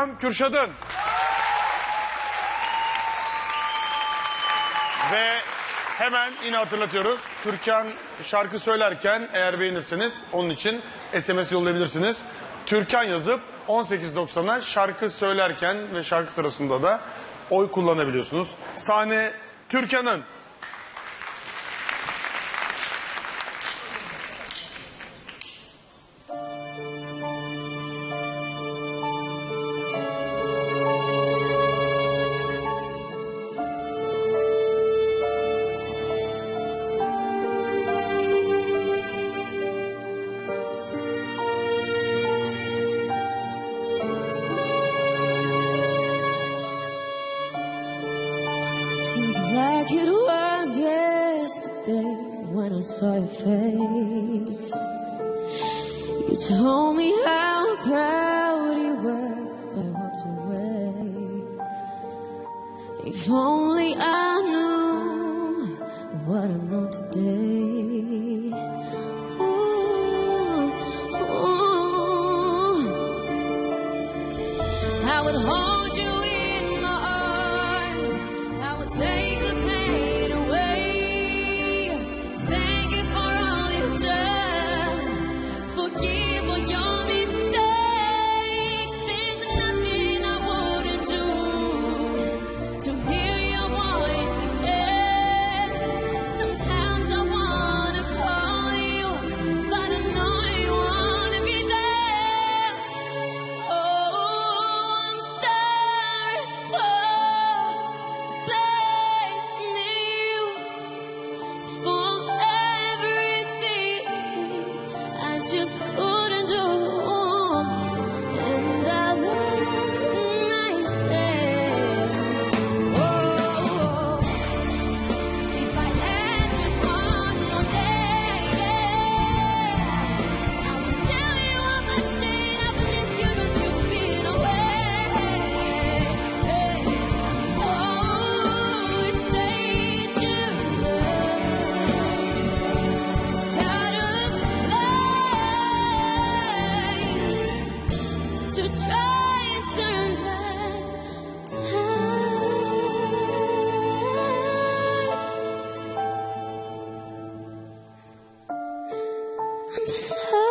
Türkan Kürşad'ın. Ve hemen yine hatırlatıyoruz. Türkan şarkı söylerken eğer beğenirseniz onun için SMS yollayabilirsiniz. Türkan yazıp 18.90'a şarkı söylerken ve şarkı sırasında da oy kullanabiliyorsunuz. Sahne Türkan'ın. Like it was yesterday when I saw your face. You told me how proud you were, but I walked away. If only I knew what I know today. Ooh, ooh. I would hold you to hear to try and turn back time. I'm sorry.